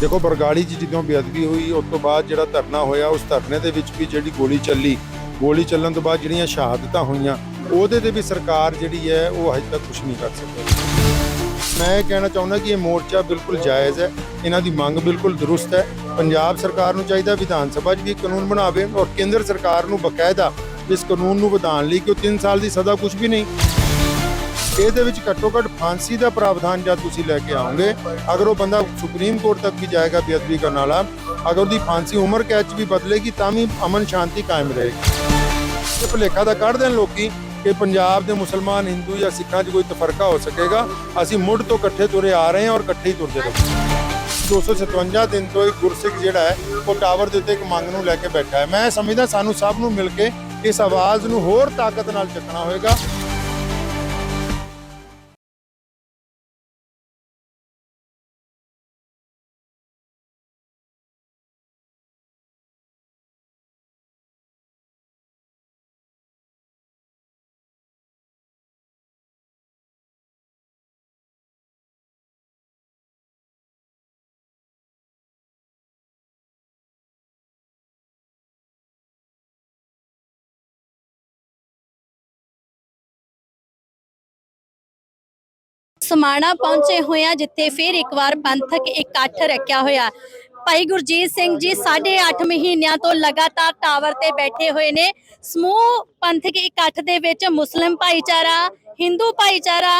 ਦੇਖੋ, ਬਰਗਾੜੀ 'ਚ ਜਦੋਂ ਬੇਅਦਬੀ ਹੋਈ, ਉਸ ਤੋਂ ਬਾਅਦ ਜਿਹੜਾ ਧਰਨਾ ਹੋਇਆ, ਉਸ ਧਰਨੇ ਦੇ ਵਿੱਚ ਵੀ ਜਿਹੜੀ ਗੋਲੀ ਚੱਲੀ, ਗੋਲੀ ਚੱਲਣ ਤੋਂ ਬਾਅਦ ਜਿਹੜੀਆਂ ਸ਼ਹਾਦਤਾਂ ਹੋਈਆਂ, ਉਹਦੇ ਤੇ ਵੀ ਸਰਕਾਰ ਜਿਹੜੀ ਹੈ, ਉਹ ਹਜੇ ਤੱਕ ਕੁਝ ਨਹੀਂ ਕਰ ਸਕੀ। ਮੈਂ ਇਹ ਕਹਿਣਾ ਚਾਹੁੰਦਾ ਕਿ ਇਹ ਮੋਰਚਾ ਬਿਲਕੁਲ ਜਾਇਜ਼ ਹੈ, ਇਹਨਾਂ ਦੀ ਮੰਗ ਬਿਲਕੁਲ ਦਰੁਸਤ ਹੈ। ਪੰਜਾਬ ਸਰਕਾਰ ਨੂੰ ਚਾਹੀਦਾ ਵਿਧਾਨ ਸਭਾ 'ਚ ਵੀ ਕਾਨੂੰਨ ਬਣਾਵੇ ਔਰ ਕੇਂਦਰ ਸਰਕਾਰ ਨੂੰ ਬਕਾਇਦਾ ਇਸ ਕਾਨੂੰਨ ਨੂੰ ਵਧਾਉਣ ਲਈ ਕਿ ਉਹ 3 ਸਾਲ ਦੀ ਸਜ਼ਾ ਕੁਝ ਵੀ ਨਹੀਂ ਇਹਦੇ ਵਿੱਚ ਘੱਟੋ ਘੱਟ ਫਾਂਸੀ ਦਾ ਪ੍ਰਾਵਧਾਨ ਜਦ ਤੁਸੀਂ ਲੈ ਕੇ ਆਓਗੇ। ਅਗਰ ਉਹ ਬੰਦਾ ਸੁਪਰੀਮ ਕੋਰਟ ਤੱਕ ਵੀ ਜਾਏਗਾ ਬੇਅਦਬੀ ਕਰਨ ਵਾਲਾ, ਅਗਰ ਉਹਦੀ ਫਾਂਸੀ ਉਮਰ ਕੈਦ 'ਚ ਵੀ ਬਦਲੇਗੀ ਤਾਂ ਵੀ ਅਮਨ ਸ਼ਾਂਤੀ ਕਾਇਮ ਰਹੇਗੀ। ਇਹ ਭੁਲੇਖਾ ਤਾਂ ਕੱਢ ਦੇਣ ਲੋਕੀ ਕਿ ਪੰਜਾਬ ਦੇ ਮੁਸਲਮਾਨ, ਹਿੰਦੂ ਜਾਂ ਸਿੱਖਾਂ 'ਚ ਕੋਈ ਤਫਰਕਾ ਹੋ ਸਕੇਗਾ। ਅਸੀਂ ਮੁੱਢ ਤੋਂ ਇਕੱਠੇ ਤੁਰੇ ਆ ਰਹੇ ਹਾਂ ਔਰ ਇਕੱਠੇ ਹੀ ਤੁਰਦੇ ਰਹਾਂਗੇ। 257 ਦਿਨ ਤੋਂ ਇੱਕ ਗੁਰਸਿੱਖ ਜਿਹੜਾ ਹੈ, ਉਹ ਟਾਵਰ ਦੇ ਉੱਤੇ ਇੱਕ ਮੰਗ ਨੂੰ ਲੈ ਕੇ ਬੈਠਾ ਹੈ। ਮੈਂ ਸਮਝਦਾ ਸਾਨੂੰ ਸਭ ਨੂੰ ਮਿਲ ਕੇ ਇਸ ਆਵਾਜ਼ ਨੂੰ ਹੋਰ ਤਾਕਤ ਨਾਲ ਚੱਕਣਾ ਹੋਵੇਗਾ ਸਮਾਣਾ ਪਹੁੰਚੇ ਹੋਏ ਆ ਜਿੱਥੇ ਫਿਰ ਇੱਕ ਵਾਰ ਪੰਥਕ ਇਕੱਠ ਰੱਖਿਆ ਹੋਇਆ। ਭਾਈ ਗੁਰਜੀਤ ਸਿੰਘ ਜੀ 8.5 ਮਹੀਨਿਆਂ ਤੋਂ ਲਗਾਤਾਰ ਟਾਵਰ ਤੇ ਬੈਠੇ ਹੋਏ ਨੇ। ਸਮੂਹ ਪੰਥਕ ਇਕੱਠ ਦੇ ਵਿੱਚ ਮੁਸਲਿਮ ਭਾਈਚਾਰਾ ਹਿੰਦੂ ਭਾਈਚਾਰਾ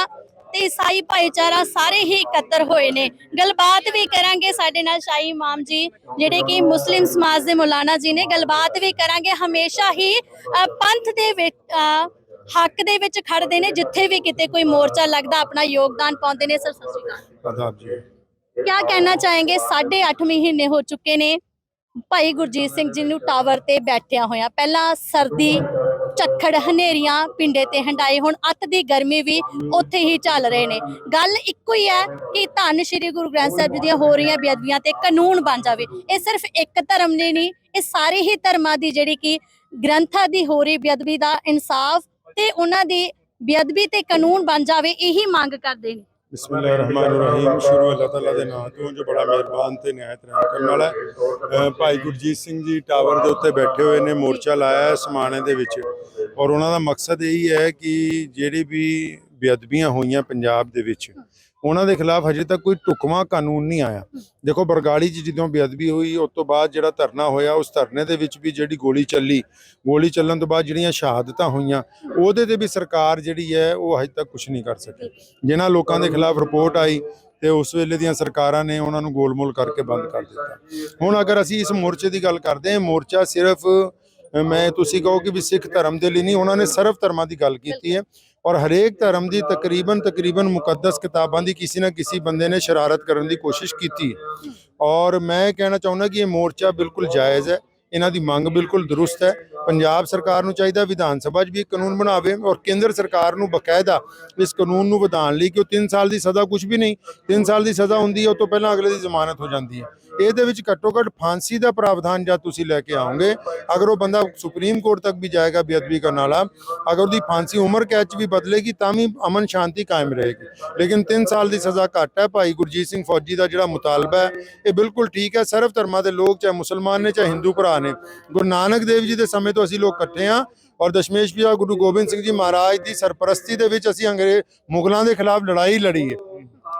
ਤੇ ਈਸਾਈ ਭਾਈਚਾਰਾ ਸਾਰੇ ਹੀ ਇਕੱਤਰ ਹੋਏ ਨੇ। ਗੱਲਬਾਤ ਵੀ ਕਰਾਂਗੇ ਸਾਡੇ ਨਾਲ ਸ਼ਾਹੀ ਇਮਾਮ ਜੀ ਜਿਹੜੇ ਕਿ ਮੁਸਲਿਮ ਸਮਾਜ ਦੇ ਮੌਲਾਨਾ ਜੀ ਨੇ। ਗੱਲਬਾਤ ਵੀ ਕਰਾਂਗੇ। ਹਮੇਸ਼ਾ ਹੀ ਪੰਥ ਦੇ ਵਿੱਚ ਹੱਕ ਦੇ ਵਿੱਚ ਖੜਦੇ ਨੇ ਜਿੱਥੇ ਵੀ ਕਿਤੇ ਕੋਈ ਮੋਰਚਾ ਲੱਗਦਾ ਆਪਣਾ ਯੋਗਦਾਨ ਪਾਉਂਦੇ ਨੇ ਸਰ ਸਤਿ ਸ਼੍ਰੀ ਅਕਾਲ। ਆਦਾਬ ਜੀ। ਕਿਆ ਕਹਿਣਾ ਚਾहेंगे 8.5 ਮਹੀਨੇ ਹੋ ਚੁੱਕੇ ਨੇ ਭਾਈ ਗੁਰਜੀਤ ਸਿੰਘ ਜੀ ਨੂੰ ਟਾਵਰ ਤੇ ਬੈਠਿਆ ਹੋਇਆ। ਪਹਿਲਾਂ ਸਰਦੀ ਝੱਖੜ ਹਨੇਰੀਆਂ ਪਿੰਡੇ ਤੇ ਹੰਡਾਏ ਹੁਣ ਅੱਤ ਦੀ ਗਰਮੀ ਵੀ ਉੱਥੇ ਹੀ ਚੱਲ ਰਹੇ ਨੇ। ਗੱਲ ਇੱਕੋ ਹੀ ਹੈ ਕਿ ਧੰਨ ਸ਼੍ਰੀ ਗੁਰੂ ਗ੍ਰੰਥ ਸਾਹਿਬ ਜੀ ਦੀਆਂ ਹੋ ਰਹੀਆਂ ਬੇਅਦਬੀਆਂ ਤੇ ਕਾਨੂੰਨ ਬਣ ਜਾਵੇ। ਇਹ ਸਿਰਫ ਇੱਕ ਧਰਮ ਨੇ ਨਹੀਂ ਇਹ ਸਾਰੇ ਹੀ ਧਰਮਾਂ ਦੀ ਜਿਹੜੀ ਕਿ ਗ੍ਰੰਥਾਂ ਦੀ ਹੋ ਰਹੀ ਬੇਅਦਬੀ ਦਾ ਇਨਸਾਫ ਤੇ ਉਹਨਾਂ ਦੀ ਬੇਅਦਬੀ ਤੇ ਕਾਨੂੰਨ ਬਣ ਜਾਵੇ, ਇਹੀ ਮੰਗ ਕਰਦੇ ਨੇ। ਬਿਸਮਿਲ੍ਲਾਹਿਰਰਹਿਮਾਨਿਰਰਹੀਮ। ਸ਼ੁਰੂ ਅੱਲਾਹ ਤਾਲਾ ਦੇ ਨਾਮ ਤੋਂ ਜੋ ਬੜਾ ਮਿਹਰਬਾਨ ਤੇ ਨਿਹਾਇਤ ਰਹਿਮ ਕਰਨ ਵਾਲਾ ਹੈ। ਭਾਈ ਗੁਰਜੀਤ ਸਿੰਘ ਜੀ ਟਾਵਰ ਦੇ ਉੱਤੇ ਬੈਠੇ ਹੋਏ ਨੇ, ਮੋਰਚਾ ਲਾਇਆ ਹੈ ਸਮਾਣੇ ਦੇ ਵਿੱਚ। ਔਰ ਉਹਨਾਂ ਦਾ ਮਕਸਦ ਇਹੀ ਹੈ ਕਿ ਜਿਹੜੀ ਵੀ ਬੇਅਦਬੀਆਂ ਹੋਈਆਂ ਪੰਜਾਬ ਦੇ ਵਿੱਚ ਉਹਨਾਂ ਦੇ ਖਿਲਾਫ ਹਜੇ ਤੱਕ ਕੋਈ ਢੁਕਵਾਂ ਕਾਨੂੰਨ ਨਹੀਂ ਆਇਆ। ਦੇਖੋ, ਬਰਗਾੜੀ 'ਚ ਜਦੋਂ ਬੇਅਦਬੀ ਹੋਈ, ਉਸ ਤੋਂ ਬਾਅਦ ਜਿਹੜਾ ਧਰਨਾ ਹੋਇਆ, ਉਸ ਧਰਨੇ ਦੇ ਵਿੱਚ ਵੀ ਜਿਹੜੀ ਗੋਲੀ ਚੱਲੀ, ਗੋਲੀ ਚੱਲਣ ਤੋਂ ਬਾਅਦ ਜਿਹੜੀਆਂ ਸ਼ਹਾਦਤਾਂ ਹੋਈਆਂ, ਉਹਦੇ ਤੇ ਵੀ ਸਰਕਾਰ ਜਿਹੜੀ ਹੈ, ਉਹ ਹਜੇ ਤੱਕ ਕੁਝ ਨਹੀਂ ਕਰ ਸਕੀ। ਜਿਨ੍ਹਾਂ ਲੋਕਾਂ ਦੇ ਖਿਲਾਫ ਰਿਪੋਰਟ ਆਈ ਤੇ ਉਸ ਵੇਲੇ ਦੀਆਂ ਸਰਕਾਰਾਂ ਨੇ ਉਹਨਾਂ ਨੂੰ ਗੋਲਮੋਲ ਕਰਕੇ ਬੰਦ ਕਰ ਦਿੱਤਾ। ਹੁਣ ਅਗਰ ਅਸੀਂ ਇਸ ਮੋਰਚੇ ਦੀ ਗੱਲ ਕਰਦੇ ਹਾਂ, ਮੋਰਚਾ ਸਿਰਫ, ਮੈਂ, ਤੁਸੀਂ ਕਹੋ ਕਿ ਵੀ ਸਿੱਖ ਧਰਮ ਦੇ ਲਈ ਨਹੀਂ, ਉਹਨਾਂ ਨੇ ਸਰਵ ਧਰਮਾਂ ਦੀ ਗੱਲ ਕੀਤੀ ਹੈ। ਔਰ ਹਰੇਕ ਧਰਮ ਦੀ ਤਕਰੀਬਨ ਤਕਰੀਬਨ ਮੁਕੱਦਸ ਕਿਤਾਬਾਂ ਦੀ ਕਿਸੇ ਨਾ ਕਿਸੇ ਬੰਦੇ ਨੇ ਸ਼ਰਾਰਤ ਕਰਨ ਦੀ ਕੋਸ਼ਿਸ਼ ਕੀਤੀ ਹੈ। ਔਰ ਮੈਂ ਇਹ ਕਹਿਣਾ ਚਾਹੁੰਦਾ ਕਿ ਇਹ ਮੋਰਚਾ ਬਿਲਕੁਲ ਜਾਇਜ਼ ਹੈ। ਇਹਨਾਂ ਦੀ ਮੰਗ ਬਿਲਕੁਲ ਦਰੁਸਤ ਹੈ। ਪੰਜਾਬ ਸਰਕਾਰ ਨੂੰ ਚਾਹੀਦਾ ਵਿਧਾਨ ਸਭਾ 'ਚ ਵੀ ਕਾਨੂੰਨ ਬਣਾਵੇ ਔਰ ਕੇਂਦਰ ਸਰਕਾਰ ਨੂੰ ਬਕਾਇਦਾ ਇਸ ਕਾਨੂੰਨ ਨੂੰ ਵਧਾਉਣ ਲਈ ਕਿ ਉਹ 3 ਸਾਲ ਦੀ ਸਜ਼ਾ ਕੁਝ ਵੀ ਨਹੀਂ 3 ਸਾਲ ਦੀ ਸਜ਼ਾ ਹੁੰਦੀ ਹੈ, ਉਹ ਤੋਂ ਪਹਿਲਾਂ ਅਗਲੇ ਦੀ ਜ਼ਮਾਨਤ ਹੋ ਜਾਂਦੀ ਹੈ। ਇਹਦੇ ਵਿੱਚ ਘੱਟੋ ਘੱਟ ਫਾਂਸੀ ਦਾ ਪ੍ਰਾਵਧਾਨ ਜਦ ਤੁਸੀਂ ਲੈ ਕੇ ਆਉਂਗੇ ਅਗਰ ਉਹ ਬੰਦਾ ਸੁਪਰੀਮ ਕੋਰਟ ਤੱਕ ਵੀ ਜਾਏਗਾ ਬੇਅਦਬੀ ਕਰਨ ਵਾਲਾ, ਅਗਰ ਉਹਦੀ ਫਾਂਸੀ ਉਮਰ ਕੈਦ 'ਚ ਵੀ ਬਦਲੇਗੀ, ਤਾਂ ਵੀ ਅਮਨ ਸ਼ਾਂਤੀ ਕਾਇਮ ਰਹੇਗੀ। ਲੇਕਿਨ 3 ਸਾਲ ਦੀ ਸਜ਼ਾ ਘੱਟ ਹੈ। ਭਾਈ ਗੁਰਜੀਤ ਸਿੰਘ ਫੌਜੀ ਦਾ ਜਿਹੜਾ ਮੁਤਾਲਬਾ ਹੈ, ਇਹ ਬਿਲਕੁਲ ਠੀਕ ਹੈ। ਸਰਵ ਧਰਮਾਂ ਦੇ ਲੋਕ, ਚਾਹੇ ਮੁਸਲਮਾਨ ਨੇ, ਚਾਹੇ ਹਿੰਦੂ ਭਰਾ ਨੇ। ਗੁਰੂ ਨਾਨਕ ਦੇਵ ਜੀ ਦੇ ਸਮੇਂ ਤੋਂ ਅਸੀਂ ਲੋਕ ਇਕੱਠੇ ਹਾਂ ਔਰ ਦਸ਼ਮੇਸ਼ ਪਿਤਾ ਗੁਰੂ ਗੋਬਿੰਦ ਸਿੰਘ ਜੀ ਮਹਾਰਾਜ ਦੀ ਸਰਪ੍ਰਸਤੀ ਦੇ ਵਿੱਚ ਅਸੀਂ ਅੰਗਰੇਜ਼ ਮੁਗਲਾਂ ਦੇ ਖਿਲਾਫ ਲੜਾਈ ਲੜੀ ਹੈ।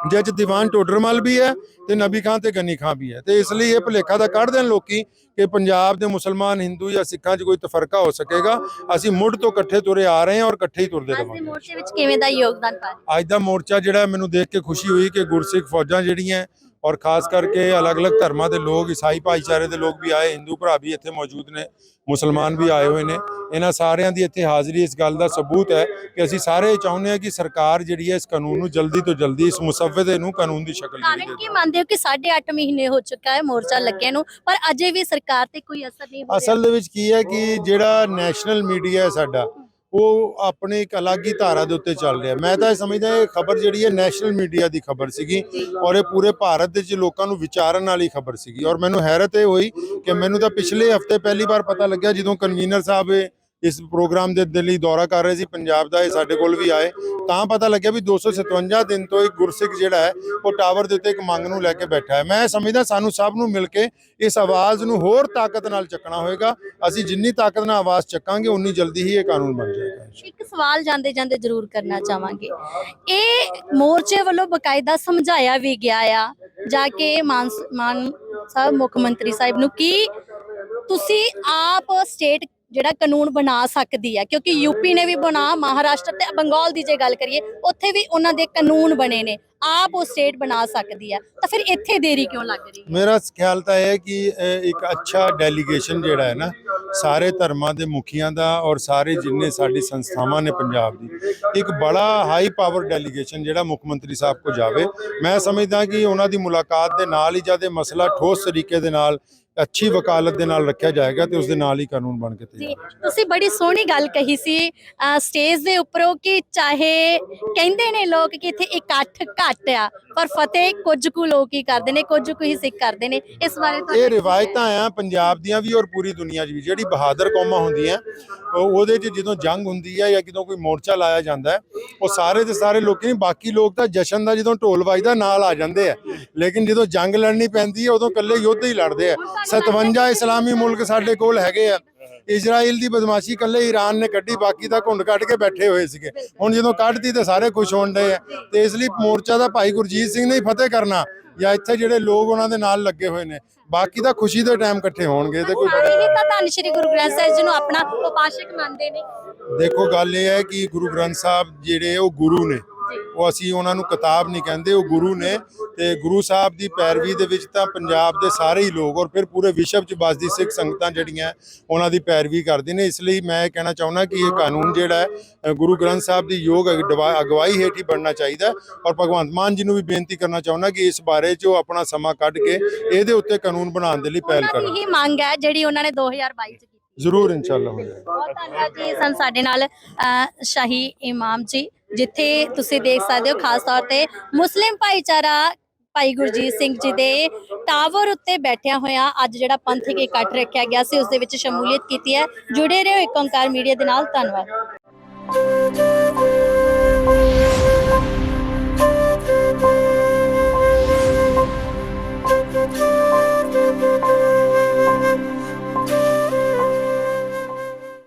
ਜਿਹ 'ਚ ਦੀਵਾਨ ਟੋਡਰਮਲ ਵੀ ਹੈ ਤੇ ਨਬੀ ਖਾਨ ਤੇ ਗਨੀ ਖਾਨ ਵੀ ਹੈ। ਤੇ ਇਸ ਲਈ ਇਹ ਭੁਲੇਖਾ ਤਾਂ ਕੱਢ ਦੇਣ ਲੋਕੀ ਕਿ ਪੰਜਾਬ ਦੇ ਮੁਸਲਮਾਨ ਹਿੰਦੂ ਜਾਂ ਸਿੱਖਾਂ 'ਚ ਕੋਈ ਤਫਰਕਾ ਹੋ ਸਕੇਗਾ। ਅਸੀਂ ਮੁੱਢ ਤੋਂ ਇਕੱਠੇ ਤੁਰੇ ਆ ਰਹੇ ਹਾਂ ਔਰ ਇਕੱਠੇ ਹੀ ਤੁਰਦੇ ਅੱਜ ਦੇ ਮੋਰਚੇ ਵਿੱਚ ਕਿਵੇਂ ਦਾ ਯੋਗਦਾਨ ਪਾ ਅੱਜ ਦਾ ਮੋਰਚਾ ਜਿਹੜਾ ਮੈਨੂੰ ਦੇਖ ਕੇ ਖੁਸ਼ੀ ਹੋਈ ਕਿ ਗੁਰਸਿੱਖ ਫੌਜਾਂ ਜਿਹੜੀਆਂ ਔਰ ਖਾਸ ਕਰਕੇ ਅਲੱਗ-ਅਲੱਗ ਧਰਮਾਂ ਦੇ ਲੋਕ ਈਸਾਈ ਭਾਈਚਾਰੇ ਦੇ ਲੋਕ ਵੀ ਆਏ ਹਿੰਦੂ ਭਰਾ ਵੀ ਇੱਥੇ ਮੌਜੂਦ ਨੇ ਮੁਸਲਮਾਨ ਵੀ ਆਏ ਹੋਏ ਨੇ। ਇਹਨਾਂ ਸਾਰਿਆਂ ਦੀ ਇੱਥੇ ਹਾਜ਼ਰੀ ਇਸ ਗੱਲ ਦਾ ਸਬੂਤ ਹੈ ਕਿ ਅਸੀਂ ਸਾਰੇ ਚਾਹੁੰਦੇ ਹਾਂ ਕਿ ਸਰਕਾਰ ਜਿਹੜੀ ਹੈ ਇਸ ਕਾਨੂੰਨ ਨੂੰ ਜਲਦੀ ਤੋਂ ਜਲਦੀ ਇਸ ਮੁਸੱਵਦੇ ਨੂੰ ਕਾਨੂੰਨ ਦੀ ਸ਼ਕਲ ਕਾਰਨ ਦੇ ਕੀ ਮੰਨਦੇ ਹੋ ਕਿ 8.5 ਮਹੀਨੇ ਹੋ ਚੁੱਕਾ ਹੈ ਮੋਰਚਾ ਲੱਗੇ ਨੂੰ ਪਰ ਅਜੇ ਵੀ ਸਰਕਾਰ ਤੇ ਕੋਈ ਅਸਰ ਨਹੀਂ ਹੋ ਰਿਹਾ? ਅਸਲ ਦੇ ਵਿੱਚ ਕੀ ਹੈ ਕਿ ਜਿਹੜਾ ਨੈਸ਼ਨਲ ਮੀਡੀਆ ਹੈ ਸਾਡਾ ਉਹ ਆਪਣੇ ਇੱਕ ਅਲੱਗ ਹੀ ਧਾਰਾ ਦੇ ਉੱਤੇ ਚੱਲ ਰਿਹਾ। ਮੈਂ ਤਾਂ ਇਹ ਸਮਝਦਾ ਇਹ ਖਬਰ ਜਿਹੜੀ ਹੈ ਨੈਸ਼ਨਲ ਮੀਡੀਆ ਦੀ ਖਬਰ ਸੀਗੀ ਔਰ ਇਹ ਪੂਰੇ ਭਾਰਤ ਦੇ ਵਿੱਚ ਲੋਕਾਂ ਨੂੰ ਵਿਚਾਰਨ ਵਾਲੀ ਖਬਰ ਸੀਗੀ। ਔਰ ਮੈਨੂੰ ਹੈਰਤ ਇਹ ਹੋਈ ਕਿ ਮੈਨੂੰ ਤਾਂ ਪਿਛਲੇ ਹਫ਼ਤੇ ਪਹਿਲੀ ਵਾਰ ਪਤਾ ਲੱਗਿਆ ਜਦੋਂ ਕਨਵੀਨਰ ਸਾਹਿਬ ਇਸ ਪ੍ਰੋਗਰਾਮ ਦੇ ਲਈ ਦੌਰਾ ਕਰ ਰਹੇ ਸੀ, ਪੰਜਾਬ ਦਾ ਇਹ ਸਾਡੇ ਕੋਲ ਵੀ ਆਏ। ਤਾਂ ਪਤਾ ਲੱਗਿਆ ਵੀ 257 ਦਿਨ ਤੋਂ ਇੱਕ ਗੁਰਸਿੱਖ ਜਿਹੜਾ ਹੈ, ਉਹ ਟਾਵਰ ਦੇ ਉੱਤੇ ਇੱਕ ਮੰਗ ਨੂੰ ਲੈ ਕੇ ਬੈਠਾ ਹੈ। ਮੈਂ ਸਮਝਦਾ ਸਾਨੂੰ ਸਭ ਨੂੰ ਮਿਲ ਕੇ ਇਸ ਆਵਾਜ਼ ਨੂੰ ਹੋਰ ਤਾਕਤ ਨਾਲ ਚੱਕਣਾ ਹੋਏਗਾ। ਅਸੀਂ ਜਿੰਨੀ ਤਾਕਤ ਨਾਲ ਆਵਾਜ਼ ਚੱਕਾਂਗੇ, ਉਨੀ ਜਲਦੀ ਹੀ ਇਹ ਕਾਨੂੰਨ ਬਣ ਜਾਏਗਾ। ਇੱਕ ਸਵਾਲ ਜਾਂਦੇ ਜਾਂਦੇ ਜ਼ਰੂਰ ਕਰਨਾ ਚਾਹਾਂਗੇ। ਇਹ ਮੋਰਚੇ ਵੱਲੋਂ ਬਕਾਇਦਾ ਸਮਝਾਇਆ ਵੀ ਗਿਆ ਆ, ਜਾ ਕੇ ਮਾਨ ਸਾਹਿਬ ਮੁੱਖ ਮੰਤਰੀ ਸਾਹਿਬ ਨੂੰ ਕਿ ਤੁਸੀਂ ਆਪ ਸਟੇਟ ਜਿਹੜਾ ਕਾਨੂੰਨ ਬਣਾ ਸਕਦੀ ਹੈ, ਕਿਉਂਕਿ ਯੂਪੀ ਨੇ ਵੀ ਬਣਾ, ਮਹਾਰਾਸ਼ਟਰ ਤੇ ਬੰਗਾਲ ਦੀ ਜੇ ਗੱਲ ਕਰੀਏ, ਉੱਥੇ ਵੀ ਉਹਨਾਂ ਦੇ ਕਾਨੂੰਨ ਬਣੇ ਨੇ, ਆਪ ਉਹ ਸਟੇਟ ਬਣਾ ਸਕਦੀ ਹੈ। ਤਾਂ ਫਿਰ ਇੱਥੇ ਦੇਰੀ ਕਿਉਂ ਲੱਗ ਰਹੀ ਹੈ? ਮੇਰਾ ਖਿਆਲ ਤਾਂ ਇਹ ਹੈ ਕਿ ਇੱਕ ਅੱਛਾ ਡੈਲੀਗੇਸ਼ਨ ਜਿਹੜਾ ਹੈ ਨਾ, ਸਾਰੇ ਧਰਮਾਂ ਦੇ ਮੁਖੀਆਂ ਦਾ ਔਰ ਸਾਰੇ ਜਿੰਨੇ ਸਾਡੀ ਸੰਸਥਾਵਾਂ ਨੇ ਪੰਜਾਬ ਦੀ, ਇੱਕ ਬੜਾ ਹਾਈ ਪਾਵਰ ਡੈਲੀਗੇਸ਼ਨ ਜਿਹੜਾ ਮੁੱਖ ਮੰਤਰੀ ਸਾਹਿਬ ਕੋ ਜਾਵੇ। ਮੈਂ ਸਮਝਦਾ ਕਿ ਉਹਨਾਂ ਦੀ ਮੁਲਾਕਾਤ ਦੇ ਨਾਲ ਹੀ ਜਦ ਇਹ ਮਸਲਾ ਠੋਸ ਤਰੀਕੇ ਦੇ ਨਾਲ ਅੱਛੀ ਵਕਾਲਤ ਦੇ ਨਾਲ ਰੱਖਿਆ ਜਾਏਗਾ ਤੇ ਉਸ ਦੇ ਨਾਲ ਹੀ ਕਾਨੂੰਨ ਬਣ ਕੇ ਜੀ ਤਿਆਰ ਤੁਸੀਂ ਬੜੀ ਸੋਹਣੀ ਗੱਲ ਕਹੀ ਸੀ ਅਹ ਸਟੇਜ ਦੇ ਉੱਪਰੋਂ ਕਿ ਚਾਹੇ ਕਹਿੰਦੇ ਨੇ ਲੋਕ ਕਿ ਇੱਥੇ ਇਕੱਠ ਘੱਟ ਆ ਪਰ ਫਤਿਹ ਕੁਝ ਕੁ ਲੋਕ ਹੀ ਕਰਦੇ ਨੇ ਕੁਝ ਕੁ ਹੀ ਸਿੱਖ ਕਰਦੇ ਨੇ। ਇਸ ਬਾਰੇ ਤੁਹਾਡਾ ਇਹ ਰਿਵਾਇਤਾਂ ਆ ਪੰਜਾਬ ਦੀਆਂ ਵੀ ਔਰ ਪੂਰੀ ਦੁਨੀਆ 'ਚ ਵੀ ਜਿਹੜੀ ਬਹਾਦਰ ਕੌਮਾਂ ਹੁੰਦੀਆਂ ਉਹ- ਉਹਦੇ 'ਚ ਜਦੋਂ ਜੰਗ ਹੁੰਦੀ ਹੈ ਜਾਂ ਜਦੋਂ ਕੋਈ ਮੋਰਚਾ ਲਾਇਆ ਜਾਂਦਾ ਹੈ ਉਹ ਸਾਰੇ ਦੇ ਸਾਰੇ ਲੋਕੀ ਨਹੀਂ ਬਾਕੀ ਲੋਕ ਤਾਂ ਜਸ਼ਨ ਦਾ ਜਦੋਂ ਢੋਲ ਵੱਜਦਾ ਨਾਲ ਆ ਜਾਂਦੇ ਆ। ਲੇਕਿਨ ਜਦੋਂ ਜੰਗ ਲੜਨੀ ਪੈਂਦੀ ਹੈ ਉਦੋਂ ਇਕੱਲੇ ਯੋਧੇ ਹੀ ਲੜਦੇ ਆ। 57 ਇਸਲਾਮੀ ਮੁਲਕ ਸਾਡੇ ਕੋਲ ਹੈਗੇ ਆ। ਇਜ਼ਰਾਈਲ ਦੀ ਬਦਮਾਸ਼ੀ ਇਕੱਲੇ ਈਰਾਨ ਨੇ ਕੱਢੀ ਬਾਕੀ ਤਾਂ ਘੁੰਡ ਕੱਢ ਕੇ ਬੈਠੇ ਹੋਏ ਸੀਗੇ। ਹੁਣ ਜਦੋਂ ਕੱਢਤੀ ਤੇ ਸਾਰੇ ਖੁਸ਼ ਹੋਣ ਡਏ ਆ। ਤੇ ਇਸ ਲਈ ਮੋਰਚਾ ਦਾ ਭਾਈ ਗੁਰਜੀਤ ਸਿੰਘ ਨੇ ਹੀ ਫਤਿਹ ਕਰਨਾ ਜਾਂ ਇੱਥੇ ਜਿਹੜੇ ਲੋਕ ਉਹਨਾਂ ਦੇ ਨਾਲ ਲੱਗੇ ਹੋਏ ਨੇ। ਬਾਕੀ ਤਾਂ ਖੁਸ਼ੀ ਦੇ ਟਾਈਮ ਇਕੱਠੇ ਹੋਣਗੇ ਤੇ ਕੋਈ ਸਾਰੇ ਹੀ ਤਾਂ ਧੰਨ ਸ਼੍ਰੀ ਗੁਰੂ ਗ੍ਰੰਥ ਸਾਹਿਬ ਜੀ ਨੂੰ ਆਪਣਾ ਉਪਾਸ਼ਕ ਮੰਨਦੇ ਨੇ। ਦੇਖੋ ਗੱਲ ਇਹ ਹੈ ਕਿ ਗੁਰੂ ਗ੍ਰੰਥ ਸਾਹਿਬ ਜਿਹੜੇ ਉਹ ਗੁਰੂ ਨੇ। ਉਹ ਅਸੀਂ ਉਹਨਾਂ ਨੂੰ ਕਿਤਾਬ ਨਹੀਂ ਕਹਿੰਦੇ ਉਹ ਗੁਰੂ ਨੇ ਤੇ ਗੁਰੂ ਸਾਹਿਬ ਦੀ ਪੈਰਵੀ ਦੇ ਵਿੱਚ ਤਾਂ ਪੰਜਾਬ ਦੇ ਸਾਰੇ ਹੀ ਲੋਕ ਔਰ ਫਿਰ ਪੂਰੇ ਵਿਸ਼ਵ 'ਚ ਵੱਸਦੀ ਸਿੱਖ ਸੰਗਤਾਂ ਜਿਹੜੀਆਂ ਉਹਨਾਂ ਦੀ ਪੈਰਵੀ ਕਰਦੇ ਨੇ। ਇਸ ਲਈ ਮੈਂ ਇਹ ਕਹਿਣਾ ਚਾਹੁੰਦਾ ਕਿ ਇਹ ਕਾਨੂੰਨ ਜਿਹੜਾ ਹੈ ਗੁਰੂ ਗ੍ਰੰਥ ਸਾਹਿਬ ਦੀ ਯੋਗ ਅਗਵਾ- ਅਗਵਾਈ ਹੇਠ ਹੀ ਬਣਨਾ ਚਾਹੀਦਾ ਔਰ ਭਗਵੰਤ ਮਾਨ ਜੀ ਨੂੰ ਵੀ ਬੇਨਤੀ ਕਰਨਾ ਚਾਹੁੰਦਾ ਕਿ ਇਸ ਬਾਰੇ 'ਚ ਉਹ ਆਪਣਾ ਸਮਾਂ ਕੱਢ ਕੇ ਇਹਦੇ ਉੱਤੇ ਕਾਨੂੰਨ ਬਣਾਉਣ ਦੇ ਲਈ ਪਹਿਲ ਕਰਨ ਦੀ ਹੀ ਮੰਗ ਹੈ ਜਿਹੜੀ ਉਹਨਾਂ ਨੇ 2022 ਚ ਕੀਤੀ। ਜ਼ਰੂਰ ਇਨਸ਼ਾਅੱਲਾ ਹੋ ਜਾਏਗਾ। ਬਹੁਤ ਧੰਨਵਾਦ ਜੀ ਸਨ ਸਾਡੇ ਨਾਲ ਸ਼ਾਹੀ ਇਮਾਮ ਜੀ ਜਿੱਥੇ ਤੁਸੀਂ ਦੇਖ ਸਕਦੇ ਹੋ ਖਾਸ ਤੌਰ ਤੇ ਮੁਸਲਿਮ ਭਾਈਚਾਰਾ ਭਾਈ ਗੁਰਜੀਤ ਸਿੰਘ ਜੀ ਦੇ ਟਾਵਰ ਉੱਤੇ ਬੈਠਿਆ ਹੋਇਆ ਅੱਜ ਜਿਹੜਾ ਪੰਥਕ ਇਕੱਠ ਰੱਖਿਆ ਗਿਆ ਸੀ, ਉਸ ਦੇ ਵਿੱਚ ਸ਼ਮੂਲੀਅਤ ਕੀਤੀ ਹੈ। ਜੁੜੇ ਰਹੋ ਇੱਕ ਓਂਕਾਰ ਮੀਡੀਆ ਦੇ ਨਾਲ, ਧੰਨਵਾਦ।